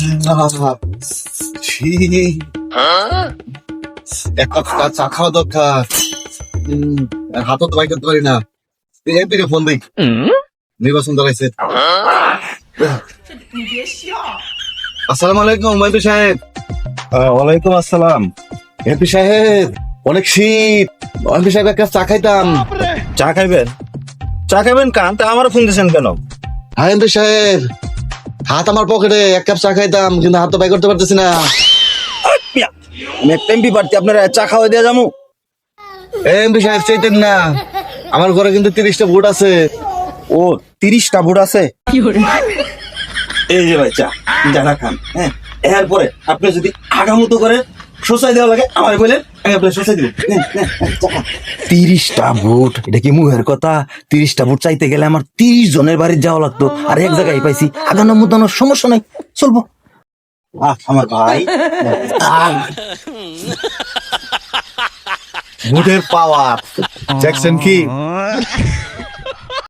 আহ, এক কাপ চা- চা খাওয়া দরকার। হাতও তো বাই পারি না। এমপি ফোন দিই নির্বাচন দাঁড়াইছে। আসসালামু আলাইকুম এমপি সাহেব। ওয়ালাইকুম আসসালাম। এমপি সাহেব অনেক শীত। এমপি সাহেব এক কাপ চা খাইতাম। চা খাইবেন? চা খাইবেন কান? তা আমার ফোন দিয়েছেন কেন? হ্যাঁ এমপি সাহেব। হাত আমার পকেটে এক কাপ চা খাইতাম কিন্তু হাত তো বাই করতে পারতেছি না। মিয়া, আমি একটা এমপি পার্টি আপনার চা খাওয়া দিয়ে যাব। এমপি সাহেব চাইতেন না। আমার ঘরে কিন্তু তিরিশটা ভোট আছে। ও তিরিশটা ভোট আছে? এই যে ভাই চা যারা খান হ্যাঁ এরপরে আপনি যদি আগামতো করে সোসাই দেওয়া লাগে। আমার বলেন আমি আপনার সোসাই দিব তিরিশটা ভোট। এটা কি মুহের কথা? তিরিশটা ভোট চাইতে গেলে আমার তিরিশ জনের বাড়ি যাওয়া লাগতো। আর এক জায়গায় পাইছি আগানো মুদানোর সমস্যা নাই। চলবো। আহ, আমার ভাই। ভোটের পাওয়ার দেখছেন কি?